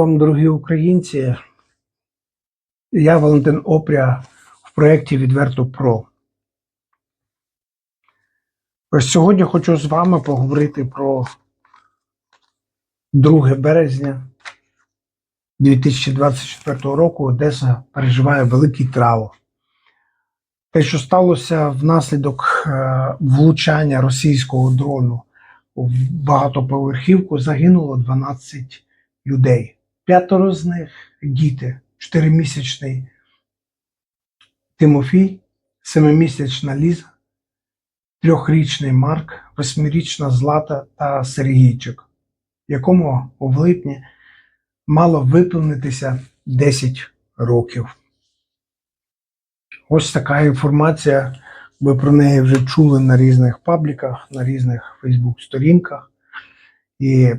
Вам, дорогі українці. Я Валентин Опря в проєкті Відверто Про. Ось сьогодні хочу з вами поговорити про 2 березня 2024 року Одеса переживає великий траур. Те, що сталося внаслідок е, влучання російського дрону в багатоповерхівку, загинуло 12 людей. П'ятеро з них діти, чотиримісячний Тимофій, семимісячна Ліза, трьохрічний Марк, восьмирічна Злата та Сергійчик, якому в липні мало виповнитися 10 років. Ось така інформація. Ви про неї вже чули на різних пабліках, на різних Фейсбук-сторінках. І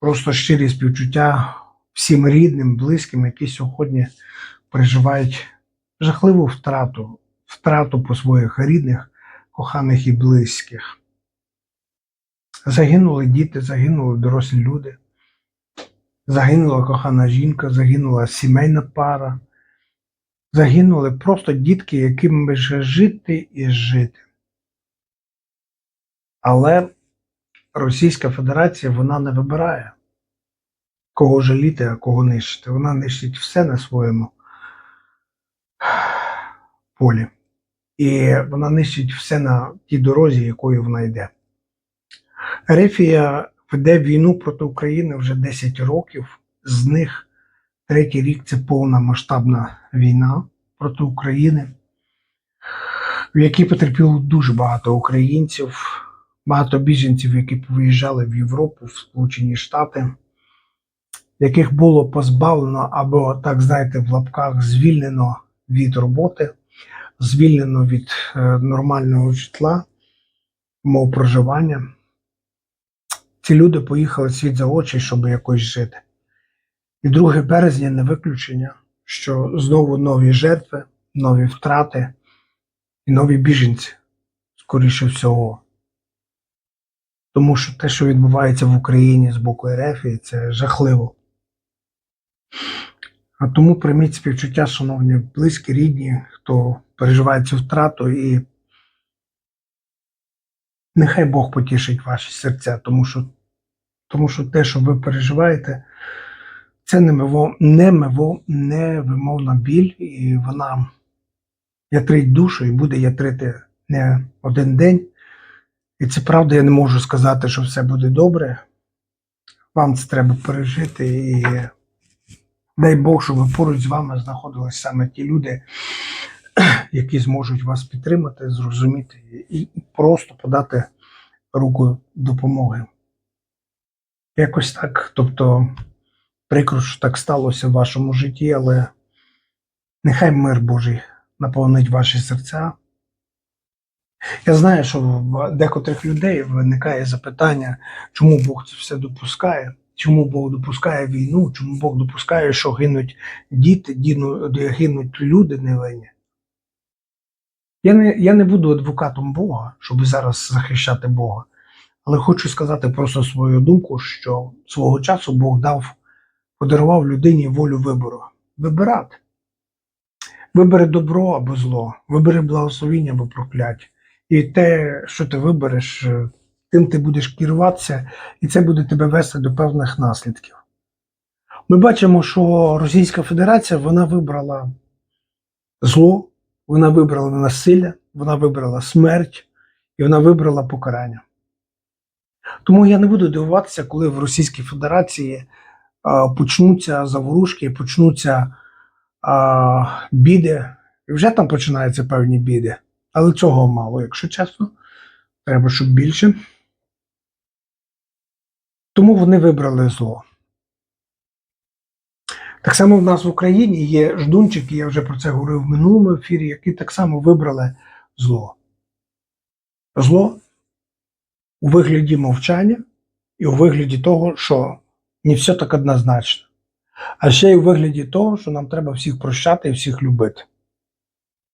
просто щирі співчуття всім рідним, близьким, які сьогодні переживають жахливу втрату, втрату по своїх рідних, коханих і близьких. Загинули діти, загинули дорослі люди, загинула кохана жінка, загинула сімейна пара, загинули просто дітки, яким би жити і жити. Але Російська Федерація вона не вибирає, кого жаліти, а кого нищити. Вона нищить все на своєму полі. І вона нищить все на тій дорозі, якою вона йде. Рефія веде війну проти України вже 10 років. З них третій рік це повна масштабна війна проти України, в якій потерпіло дуже багато українців, багато біженців, які повиїжджали в Європу, в Сполучені Штати, яких було позбавлено або, так знаєте, в лапках звільнено від роботи, звільнено від е, нормального житла, мов проживання. Ці люди поїхали світ за очі, щоб якось жити. І 2 березня не виключення, що знову нові жертви, нові втрати і нові біженці, скоріше всього. Тому що те, що відбувається в Україні з боку РФ, це жахливо. А тому прийміть співчуття, шановні близькі, рідні, хто переживає цю втрату, і нехай Бог потішить ваші серця, тому що, тому що те, що ви переживаєте, це немиво, немиво, невимовна біль, і вона ятрить душу і буде ятрити не один день. І це правда, я не можу сказати, що все буде добре. Вам це треба пережити. І дай Бог, щоб поруч з вами знаходились саме ті люди, які зможуть вас підтримати, зрозуміти і просто подати руку допомоги. Якось так. Тобто, прикро, що так сталося в вашому житті, але нехай мир Божий наповнить ваші серця. Я знаю, що в декотрих людей виникає запитання, чому Бог це все допускає, чому Бог допускає війну, чому Бог допускає, що гинуть діти, гинуть люди невинні. Я не, я не буду адвокатом Бога, щоб зараз захищати Бога, але хочу сказати просто свою думку, що свого часу Бог дав, подарував людині волю вибору. Вибирати. Вибери добро або зло, вибери благословіння або прокляття. І те, що ти вибереш, тим ти будеш керуватися, і це буде тебе вести до певних наслідків. Ми бачимо, що Російська Федерація вона вибрала зло, вона вибрала насилля, вона вибрала смерть і вона вибрала покарання. Тому я не буду дивуватися, коли в Російській Федерації а, почнуться заворушки, почнуться а, біди. І вже там починаються певні біди. Але цього мало, якщо чесно. Треба, щоб більше. Тому вони вибрали зло. Так само в нас в Україні є ждунчики, я вже про це говорив в минулому ефірі, які так само вибрали зло. Зло у вигляді мовчання і у вигляді того, що не все так однозначно. А ще й у вигляді того, що нам треба всіх прощати і всіх любити.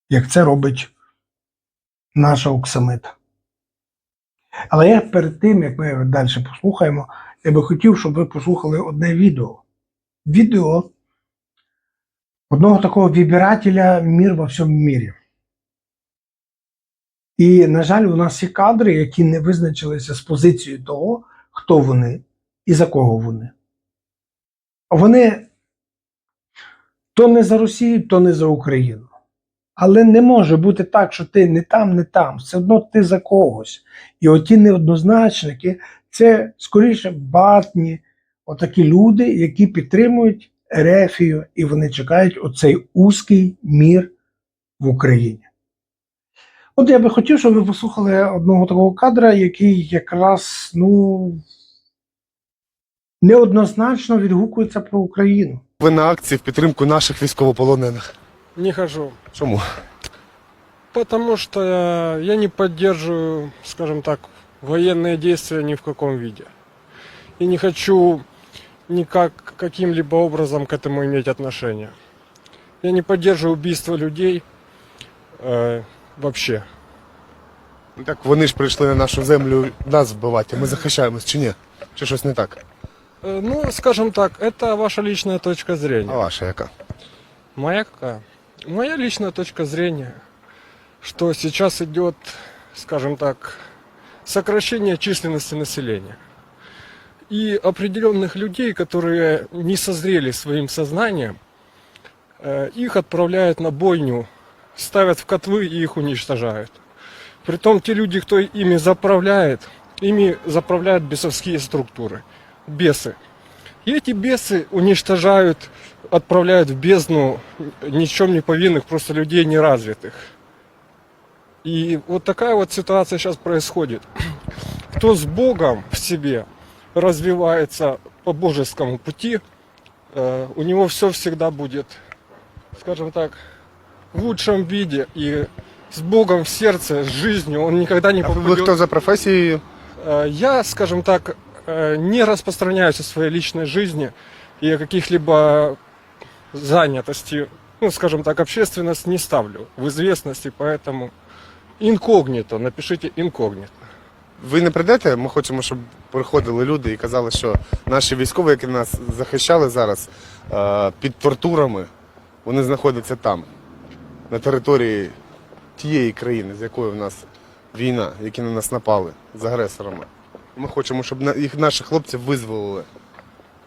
Як це робить наша Оксамита. Але я перед тим, як ми далі послухаємо, я би хотів, щоб ви послухали одне відео. відео одного такого вибирателя мір во всьому мірі. І, на жаль, у нас є кадри, які не визначилися з позицією того, хто вони і за кого вони. Вони то не за Росію, то не за Україну. Але не може бути так, що ти не там, не там. Все одно ти за когось. І оті неоднозначники це скоріше батні, отакі люди, які підтримують Ерефію, і вони чекають оцей узкий мір в Україні. От я би хотів, щоб ви послухали одного такого кадра, який якраз ну, неоднозначно відгукується про Україну. Ви на акції в підтримку наших військовополонених. Не хожу. Чому? Потому что я не поддерживаю, скажем так, военные действия ни в каком виде. И не хочу никак каким-либо образом к этому иметь отношение. Я не поддерживаю убийство людей э, вообще. Ну, Так вони ж прийшли на нашу землю нас вбивати, а ми захищаємось чи ні? Чи щось не так? Э, ну, скажем так, это ваша личная точка А зрения. ваша яка? Моя какая? Моя личная точка зрения, что сейчас идет, скажем так, сокращение численности населения. И определенных людей, которые не созрели своим сознанием, э, их отправляют на бойню, ставят в котлы и их уничтожают. Притом те люди, кто ими заправляет, ими заправляют бесовские структуры, бесы. И эти бесы уничтожают, отправляют в бездну ни в чем не повинных, просто людей неразвитых. И вот такая вот ситуация сейчас происходит. Кто с Богом в себе развивается по божескому пути, э, у него все всегда будет, скажем так, в лучшем виде. И с Богом в сердце, с жизнью, он никогда не А ви попадет хто за професією? Э, Я, скажем так, э, не распространяюсь о своей личной жизни и о каких-либо занятости, ну, скажем так, общественность не ставлю в известности, поэтому инкогнито, напишите инкогнито. Ви не прийдете? Ми хочемо, щоб приходили люди і казали, що наші військові, які нас захищали зараз е, під тортурами, вони знаходяться там, на території тієї країни, з якою в нас війна, які на нас напали з агресорами. Ми хочемо, щоб їх наші хлопці визволили.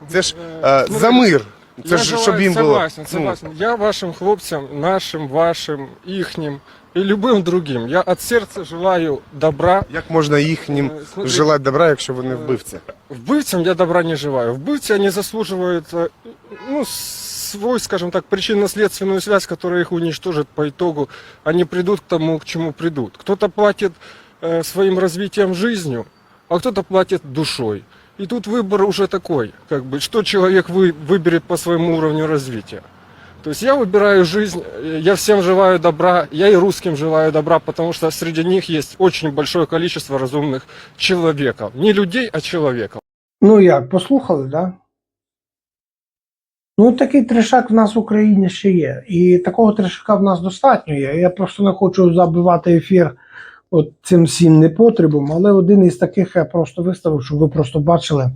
Це ж е, Ну, за мир. Це Я ж щоб їм було. согласен, ну. Я вашим хлопцам, нашим, вашим, ихним и любым другим. Я от сердца желаю добра. Як можна їхнім Е, смотри. желати добра, якщо вони вбивці? Вбывцам я добра не желаю. Вбывцы они заслуживают э, ну, свой, скажем так, причинно-следственную связь, которая их уничтожит по итогу. Они придут к тому, к чему придут. Кто-то платит э, своим развитием жизнью, а кто-то платит душой. И тут выбор уже такой, как бы, что человек вы, выберет по своему уровню развития. То есть я выбираю жизнь, э, я всем желаю добра, я и русским желаю добра, потому что среди них есть очень большое количество разумных человеков. Не людей, а человеков. Ну як, послухали, да? Ну, такий трешак в нас в Україні ще є. І такого трешака в нас достатньо є. Я просто не хочу забивати ефір от цим всім непотребом, але один із таких я просто виставив, щоб ви просто бачили,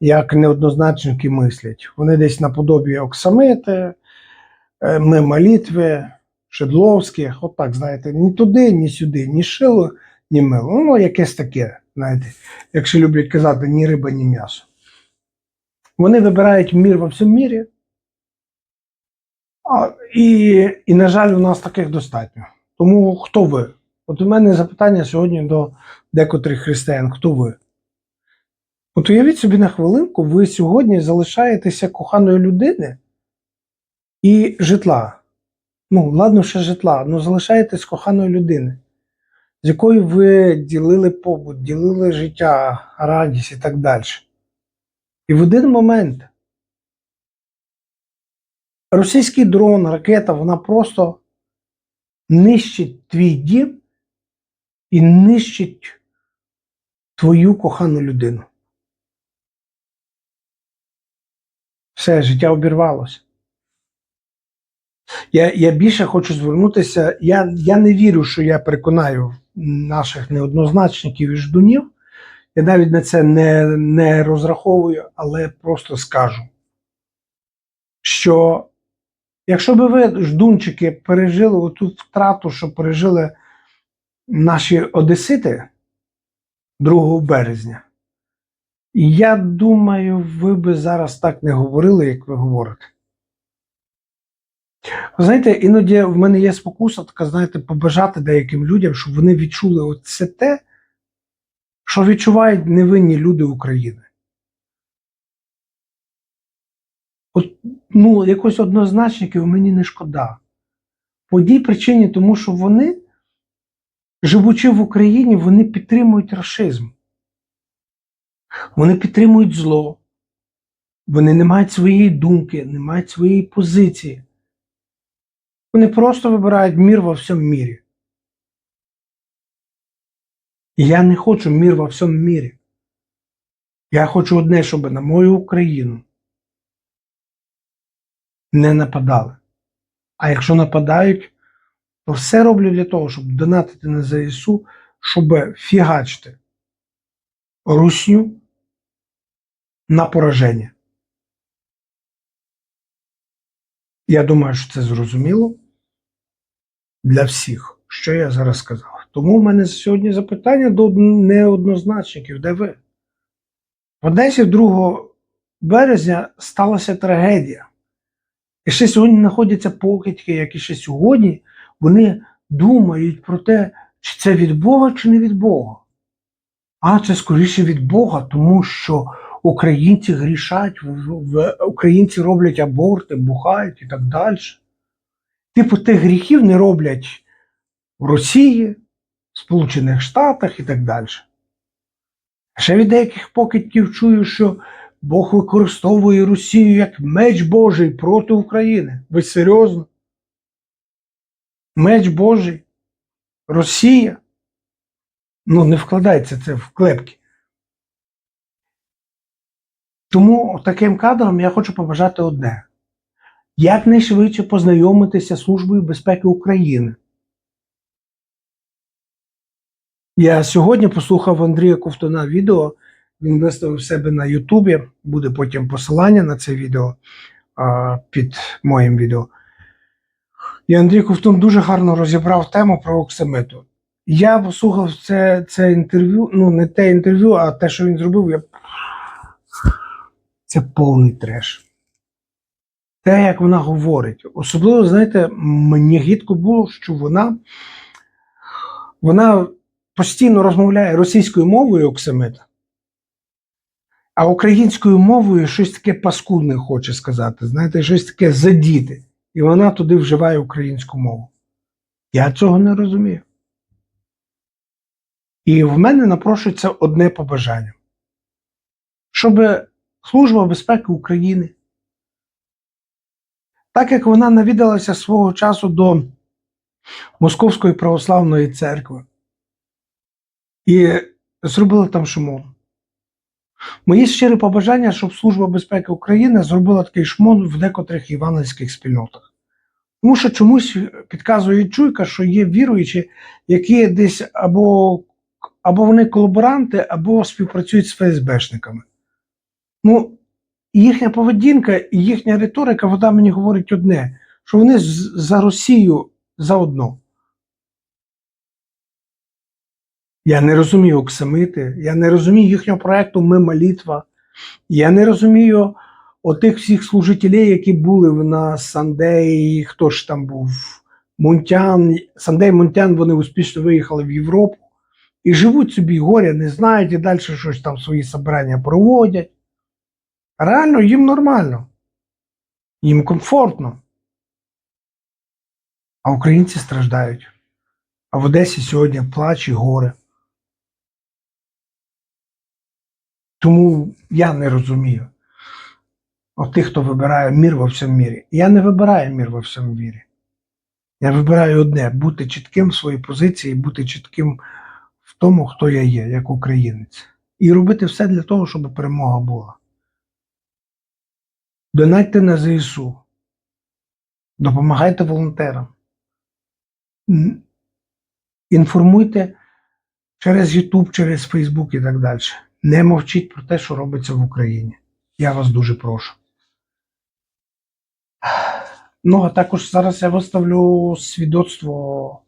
як неоднозначники мислять. Вони десь наподобі Оксамити, е, ми молитви, Шедловських, от так, знаєте, ні туди, ні сюди, ні шило, ні мило. Ну, якесь таке, знаєте, якщо люблять казати, ні риба, ні м'ясо. Вони вибирають мір во всьому мірі. А, і, і, на жаль, у нас таких достатньо. Тому хто ви? От у мене запитання сьогодні до декотрих християн: хто ви? От уявіть собі на хвилинку, ви сьогодні залишаєтеся коханою людини і житла. Ну, ладно, ще житла, але залишаєтесь коханою людини, з якою ви ділили побут, ділили життя, радість і так далі. І в один момент російський дрон, ракета, вона просто нищить твій дім і нищить твою кохану людину. Все, життя обірвалося. Я, я більше хочу звернутися. Я, я не вірю, що я переконаю наших неоднозначників і ждунів. Я навіть на це не, не розраховую, але просто скажу. що якщо би ви, ждунчики, пережили оту втрату, що пережили наші одесити 2 березня, я думаю, ви би зараз так не говорили, як ви говорите. Ви знаєте, іноді в мене є спокуса, така, знаєте, побажати деяким людям, щоб вони відчули оце те, що відчувають невинні люди України. От, ну, якось однозначників мені не шкода. По одній причині, тому що вони, живучи в Україні, вони підтримують расизм. Вони підтримують зло. Вони не мають своєї думки, не мають своєї позиції. Вони просто вибирають мір во всьому мірі. Я не хочу мір во всьому мірі. Я хочу одне, щоб на мою Україну не нападали. А якщо нападають, то все роблю для того, щоб донатити на ЗСУ, щоб фігачити русню на пораження. Я думаю, що це зрозуміло для всіх, що я зараз сказав. Тому в мене сьогодні запитання до неоднозначників, де ви? В Одесі 2 березня сталася трагедія. І ще сьогодні знаходяться покидьки, які ще сьогодні вони думають про те, чи це від Бога, чи не від Бога. А це скоріше від Бога, тому що українці грішать, українці роблять аборти, бухають і так далі. Типу тих гріхів не роблять в Росії, в Сполучених Штатах і так далі. Ще від деяких покидьків чую, що Бог використовує Росію як меч Божий проти України. Ви серйозно? Меч Божий? Росія? Ну, не вкладається це в клепки. Тому таким кадрам я хочу побажати одне: якнайшвидше познайомитися з Службою безпеки України. Я сьогодні послухав Андрія Ковтуна відео. Він виставив себе на Ютубі. Буде потім посилання на це відео а, під моїм відео. І Андрій Ковтун дуже гарно розібрав тему про оксамиту. Я послухав це, це інтерв'ю, ну не те інтерв'ю, а те, що він зробив, я... це повний треш. Те, як вона говорить. Особливо, знаєте, мені гідко було, що вона, вона постійно розмовляє російською мовою оксамита, а українською мовою щось таке паскудне хоче сказати. Знаєте, щось таке задіти. І вона туди вживає українську мову. Я цього не розумію. І в мене напрошується одне побажання, щоб Служба безпеки України, так як вона навідалася свого часу до Московської православної церкви і зробила там шумон. Мої щирі побажання, щоб Служба безпеки України зробила такий шмон в декотрих івангельських спільнотах. Тому що чомусь підказує чуйка, що є віруючі, які десь або, або вони колаборанти, або співпрацюють з ФСБшниками. Ну, їхня поведінка і їхня риторика, вона мені говорить одне, що вони за Росію заодно. Я не розумію оксамити, я не розумію їхнього проекту Ми молитва. Я не розумію отих всіх служителів, які були на Сандеї, хто ж там був, Мунтян. Сандей Мунтян, вони успішно виїхали в Європу і живуть собі горя, не знають, і далі щось там свої собрання проводять. Реально їм нормально, їм комфортно. А українці страждають. А в Одесі сьогодні плач і горе. Тому я не розумію. От тих, хто вибирає мір во всьому мірі. Я не вибираю мір во всьому мірі. Я вибираю одне бути чітким в своїй позиції, бути чітким в тому, хто я є, як українець. І робити все для того, щоб перемога була. Донатьте на ЗСУ. Допомагайте волонтерам. Інформуйте через YouTube, через Facebook і так далі. Не мовчіть про те, що робиться в Україні. Я вас дуже прошу. Ну, а також зараз я виставлю свідоцтво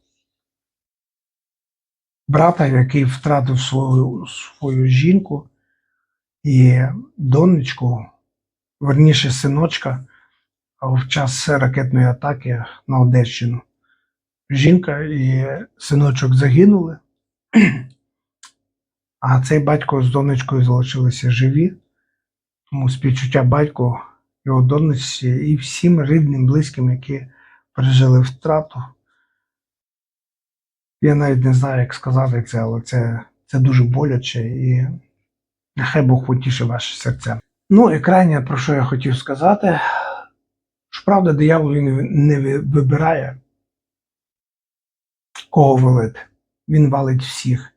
брата, який втратив свою, свою жінку і донечку, верніше синочка, в час ракетної атаки на Одещину. Жінка і синочок загинули, а цей батько з донечкою залишилися живі. Тому співчуття батьку, його донечці і всім рідним, близьким, які пережили втрату. Я навіть не знаю, як сказати це, але це, це дуже боляче і нехай Бог потішить ваше серце. Ну і крайнє, про що я хотів сказати, що правда, диявол він не вибирає, кого валити. Він валить всіх,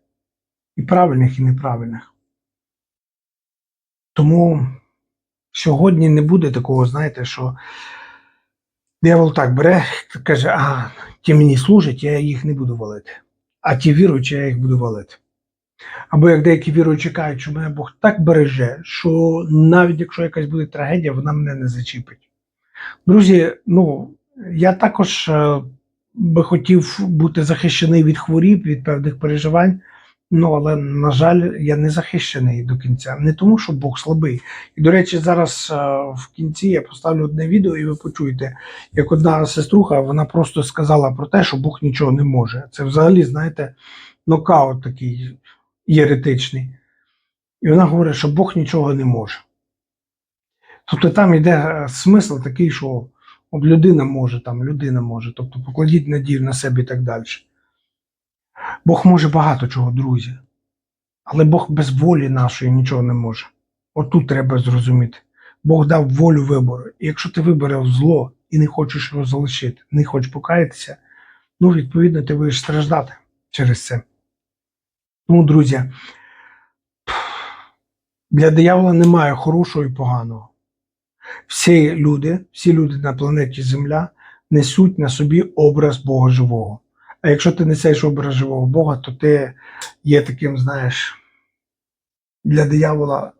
і правильних, і неправильних. Тому сьогодні не буде такого, знаєте, що диявол так бере, каже, а ті мені служать, я їх не буду валити. А ті віруючі, я їх буду валити. Або як деякі віруючі кажуть, що мене Бог так береже, що навіть якщо якась буде трагедія, вона мене не зачіпить. Друзі, ну я також е, би хотів бути захищений від хворіб, від певних переживань. Ну, але, на жаль, я не захищений до кінця. Не тому, що Бог слабий. І, до речі, зараз е, в кінці я поставлю одне відео, і ви почуєте, як одна сеструха, вона просто сказала про те, що Бог нічого не може. Це взагалі, знаєте, нокаут такий єретичний. І вона говорить, що Бог нічого не може. Тобто там йде е, смисл такий, що от людина може, там, людина може, тобто покладіть надію на себе і так далі. Бог може багато чого, друзі. Але Бог без волі нашої нічого не може. Отут треба зрозуміти. Бог дав волю вибору. І якщо ти вибереш зло і не хочеш його залишити, не хочеш покаятися, ну, відповідно, ти будеш страждати через це. Тому, друзі, для диявола немає хорошого і поганого. Всі люди, всі люди на планеті Земля несуть на собі образ Бога живого. А якщо ти несеш образ живого Бога, то ти є таким, знаєш, для диявола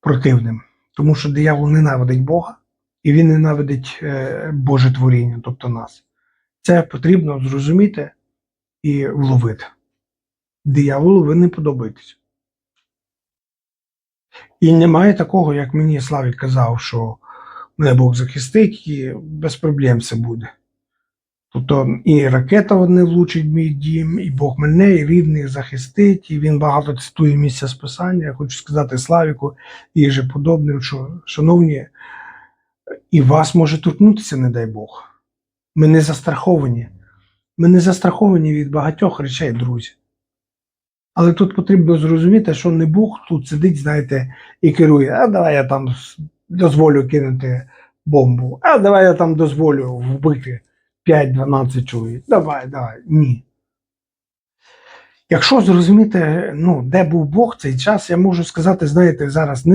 противним. Тому що диявол ненавидить Бога і він ненавидить е, Боже творіння, тобто нас. Це потрібно зрозуміти і вловити. Дияволу ви не подобаєтесь. І немає такого, як мені Славік казав, що мене Бог захистить і без проблем все буде. Тобто і ракета не влучить в мій дім, і Бог мене, і рівних захистить, і він багато цитує місця списання. Я хочу сказати Славіку і же подобним, що, шановні, і вас може торкнутися, не дай Бог. Ми не застраховані. Ми не застраховані від багатьох речей, друзі. Але тут потрібно зрозуміти, що не Бог тут сидить, знаєте, і керує, а давай я там дозволю кинути бомбу, а давай я там дозволю вбити 5-12 чоловік. Давай, давай. Ні. Якщо зрозуміти, ну, де був Бог цей час, я можу сказати, знаєте, зараз,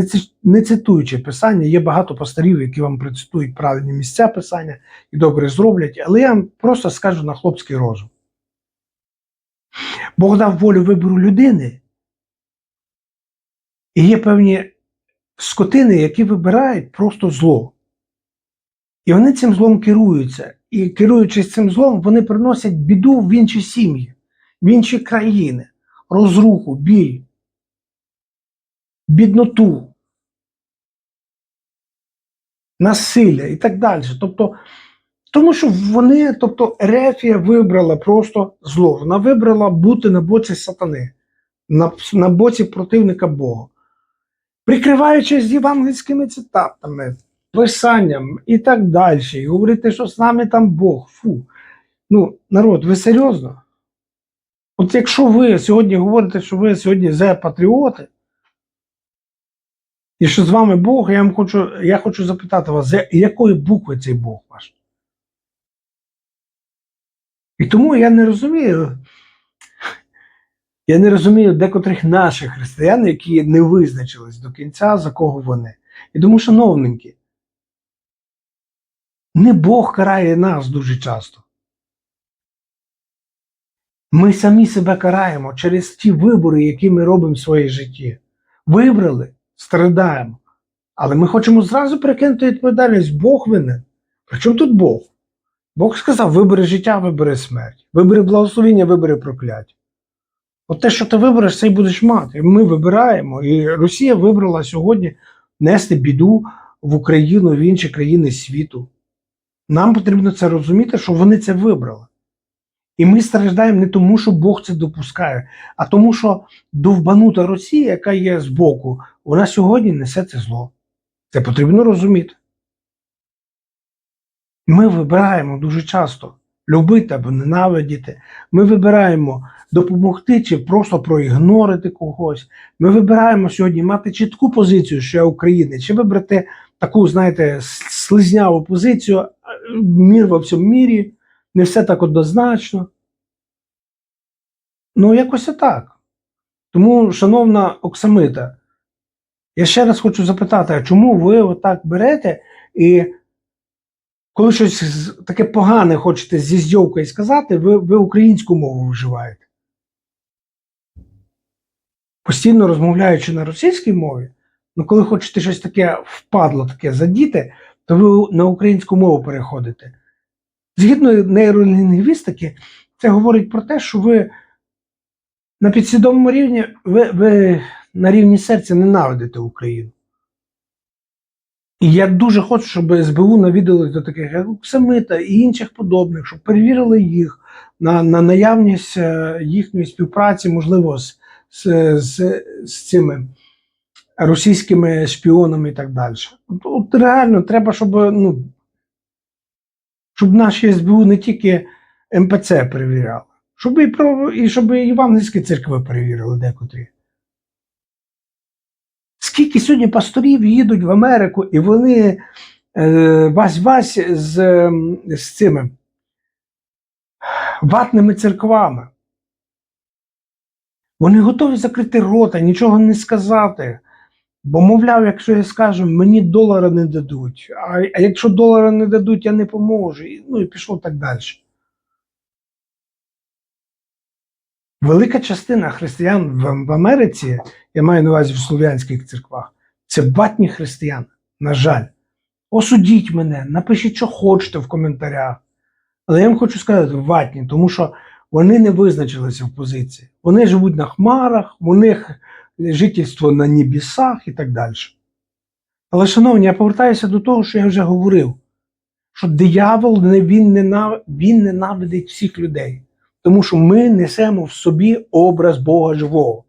не, цитуючи писання, є багато пасторів, які вам процитують правильні місця писання і добре зроблять, але я вам просто скажу на хлопський розум. Бог дав волю вибору людини. І є певні скотини, які вибирають просто зло. І вони цим злом керуються. І керуючись цим злом, вони приносять біду в інші сім'ї, в інші країни, розруху, біль, бідноту, насилля і так далі. Тобто, тому що вони, тобто, Ерефія вибрала просто зло. Вона вибрала бути на боці сатани, на, на боці противника Бога. Прикриваючись євангельськими цитатами, писанням і так далі, і говорити, що з нами там Бог. Фу. Ну, народ, ви серйозно? От якщо ви сьогодні говорите, що ви сьогодні зе патріоти, і що з вами Бог, я вам хочу, я хочу запитати вас, з якої букви цей Бог ваш? І тому я не розумію. Я не розумію декотрих наших християн, які не визначились до кінця, за кого вони. І тому, шановненькі, не Бог карає нас дуже часто. Ми самі себе караємо через ті вибори, які ми робимо в своїй житті. Вибрали, страдаємо. Але ми хочемо зразу перекинути відповідальність. Бог винен. Причому тут Бог? Бог сказав: вибери життя, вибери смерть, вибери благословіння, вибери прокляття. От те, що ти вибереш, це й будеш мати. Ми вибираємо. І Росія вибрала сьогодні нести біду в Україну, в інші країни світу. Нам потрібно це розуміти, що вони це вибрали. І ми страждаємо не тому, що Бог це допускає, а тому, що довбанута Росія, яка є збоку, вона сьогодні несе це зло. Це потрібно розуміти. Ми вибираємо дуже часто любити або ненавидіти. Ми вибираємо допомогти чи просто проігнорити когось. Ми вибираємо сьогодні мати чітку позицію, що я України, чи вибрати таку, знаєте, слизняву позицію, мір во всьому мірі, не все так однозначно. Ну, якось так. Тому, шановна Оксамита, я ще раз хочу запитати, а чому ви отак берете і коли щось таке погане хочете зі здьовкою сказати, ви, ви українську мову вживаєте? Постійно розмовляючи на російській мові, ну коли хочете щось таке впадло, таке задіти, то ви на українську мову переходите. Згідно нейролінгвістики, це говорить про те, що ви на підсвідомому рівні, ви, ви на рівні серця ненавидите Україну. І я дуже хочу, щоб СБУ навідали до таких, як Оксамита і інших подобних, щоб перевірили їх на, на наявність е, їхньої співпраці, можливо, з, з, з, з цими російськими шпіонами і так далі. От, реально треба, щоб, ну, щоб наші СБУ не тільки МПЦ перевіряли, щоб і, про, і щоб і євангельські церкви перевірили декотрі. Скільки сьогодні пасторів їдуть в Америку, і вони е, вась-вась з, ем, з цими ватними церквами. Вони готові закрити рота, нічого не сказати. Бо, мовляв, якщо я скажу, мені долара не дадуть, а, а якщо долара не дадуть, я не поможу. Ну і пішло так далі. Велика частина християн в, в Америці, я маю на увазі в слов'янських церквах, це батні християни. На жаль. Осудіть мене, напишіть, що хочете в коментарях. Але я вам хочу сказати, ватні, тому що вони не визначилися в позиції. Вони живуть на хмарах, у них жительство на небесах і так далі. Але, шановні, я повертаюся до того, що я вже говорив: що диявол він ненавидить всіх людей. Тому що ми несемо в собі образ Бога живого.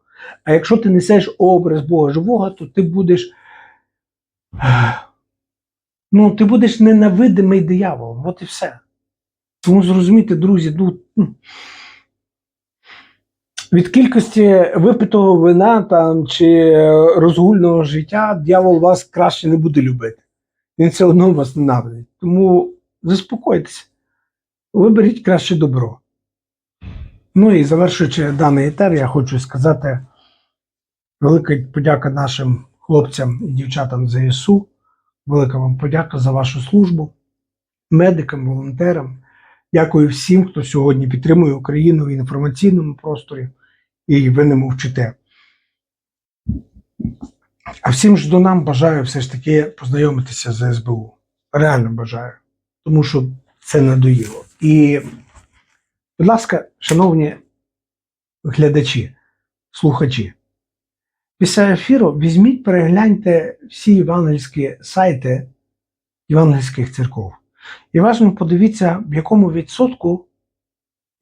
А якщо ти несеш образ Бога живого, то ти будеш. Ну, ти будеш ненавидимий дияволом. От і все. Тому зрозумійте, друзі, ну, ну, від кількості випитого вина там, чи розгульного життя дьявол вас краще не буде любити. Він все одно вас ненавидить. Тому заспокойтеся, виберіть краще добро. Ну і завершуючи даний етер, я хочу сказати велика подяка нашим хлопцям і дівчатам ЗСУ. Велика вам подяка за вашу службу, медикам, волонтерам. Дякую всім, хто сьогодні підтримує Україну в інформаційному просторі і ви не мовчите. А всім ж до нам бажаю все ж таки познайомитися з СБУ. Реально бажаю. Тому що це надоїло. І, будь ласка, шановні глядачі, слухачі, після ефіру візьміть, перегляньте всі євангельські сайти євангельських церков. І важливо подивіться, в якому відсотку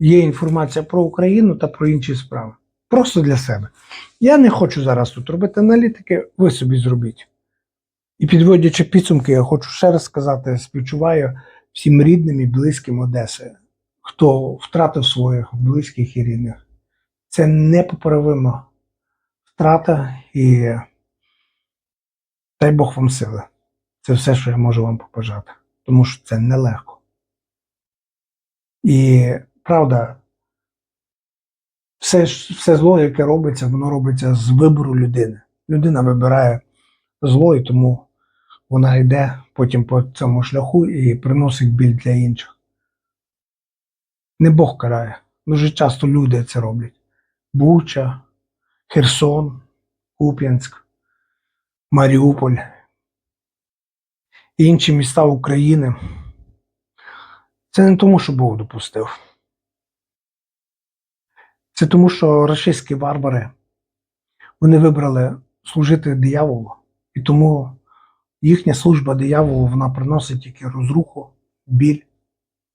є інформація про Україну та про інші справи. Просто для себе. Я не хочу зараз тут робити аналітики, ви собі зробіть. І підводячи підсумки, я хочу ще раз сказати: співчуваю всім рідним і близьким Одеси, хто втратив своїх близьких і рідних. Це непоправима втрата і дай Бог вам сили. Це все, що я можу вам побажати, тому що це нелегко. І правда, все, все зло, яке робиться, воно робиться з вибору людини. Людина вибирає зло, і тому вона йде потім по цьому шляху і приносить біль для інших. Не Бог карає. Дуже часто люди це роблять. Буча, Херсон, Куп'янськ, Маріуполь, інші міста України. Це не тому, що Бог допустив. Це тому, що рашистські варвари вони вибрали служити дияволу, і тому їхня служба дияволу вона приносить тільки розруху, біль,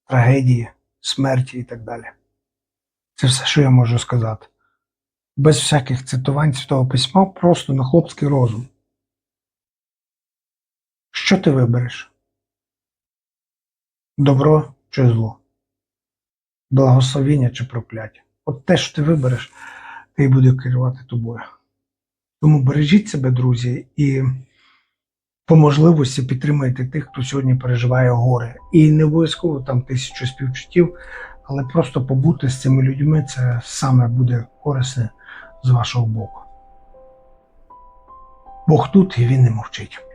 трагедії, смерті і так далі. Це все, що я можу сказати. Без всяких цитувань Святого Письма, просто на хлопський розум. Що ти вибереш? Добро чи зло? Благословіння чи прокляття? От те, що ти вибереш, й буде керувати тобою. Тому бережіть себе, друзі, і по можливості підтримайте тих, хто сьогодні переживає горе. І не обов'язково там тисячу співчуттів, але просто побути з цими людьми це саме буде корисне з вашого боку. Бог тут і він не мовчить.